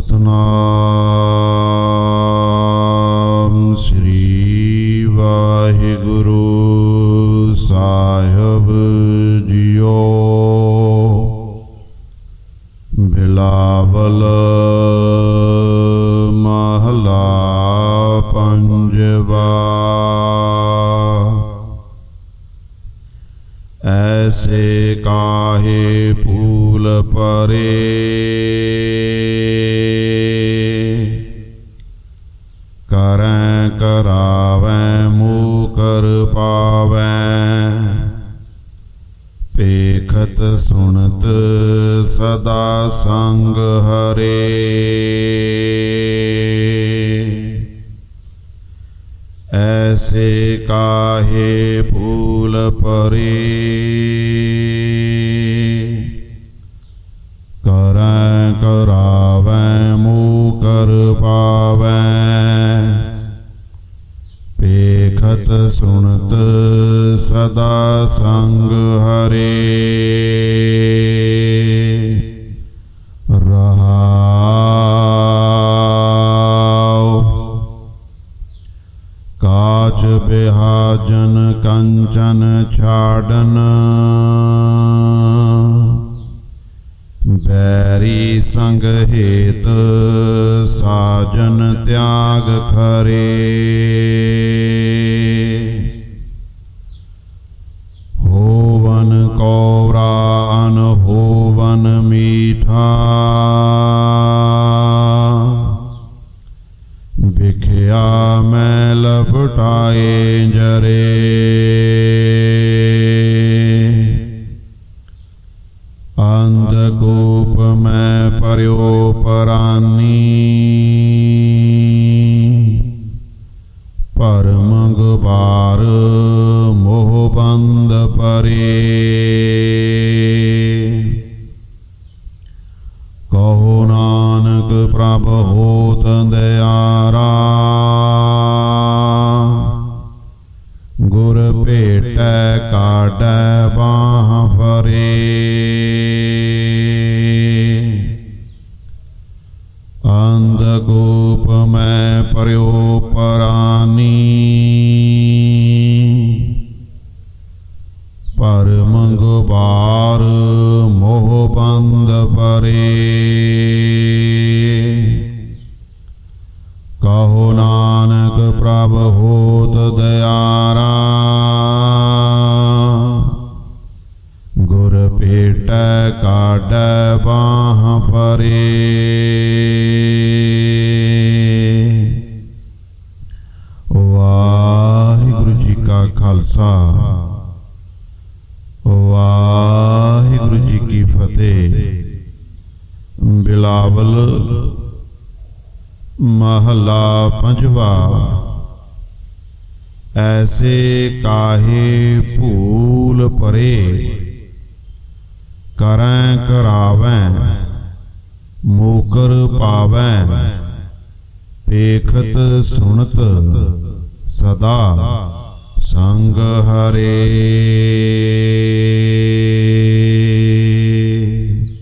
ਸਤਨਾਮ ਸ੍ਰੀ ਵਾਹਿਗੁਰੂ ਸਾਹਿਬ ਜੀਓ। ਬਿਲਾਵਲ ਮਹਲਾ ਪੰਜਵਾ ਐਸੇ ਕਾਹੇ ਫੂਲ ਪਰੇ। ਕਰੈ ਕਰਾਵੈ ਮੂਕਰ ਪਾਵੈ। ਪੇਖਤ ਸੁਣਤ ਸਦਾ ਸੰਗ ਹਰੇ। ਐਸੇ ਕਾਹੇ ਫੂਲ ਪਰੇ। ਕਰੈ ਕਰਾਵੈ ਮੂਕਰ ਪਾਵੈ। ਪੇਖਤ ਸੁਣਤ ਸਦਾ ਸੰਗ ਹਰੇ। ਵਿਹਾਜਨ ਕੰਚਨ ਛਾੜਨ। ਬੈਰੀ ਸੰਗ ਹੇਤ ਸਾਜਨ ਤਿਆਗ ਖਰੇ। ਅੰਧ ਅੰਧਕੂਪ ਮੈਂ ਪਰਿਓ ਪਰਾਨੀ ਪਰਮ ਗੁਬਾਰ ਮੋਹ ਬੰਦ ਪਰੇ ਕਹੋ ਨਾਨਕ ਪ੍ਰਭ ਹੋਤ ਦਿਆਰਾ ਕਾਢੈ ਬਾਹ ਫਰੇ। ਅੰਧ ਗੋਪ ਮੈਂ ਪਰਿਓ ਪਰਾਨੀ। ਪਰਮ ਗੁਬਾਰ ਮੋਹ ਬੰਦ ਪਰੇ। ਕਹੋ ਨਾਨਕ ਪ੍ਰਭ ਹੋਤ ਦਿਆਰਾ। ਗੁਰ ਭੇਟੈ ਕਾਢੈ ਬਾਹ ਫਰੇ। ਵਾਹਿਗੁਰੂ ਜੀ ਕਾ ਖਾਲਸਾ। ਵਾਹਿਗੁਰੂ ਜੀ ਕੀ ਫਤਿਹ। ਬਿਲਾਵਲ ਮਹਲਾ ਪੰਜਵਾ। ਐਸੇ ਕਾਹੇ ਭੂਲ ਪਰੇ ਕਰੈ ਕਰਾਵੈ ਮੋਕਰ ਪਾਵੈ ਪੇਖਤ ਸੁਣਤ ਸਦਾ ਸੰਗ ਹਰੇ।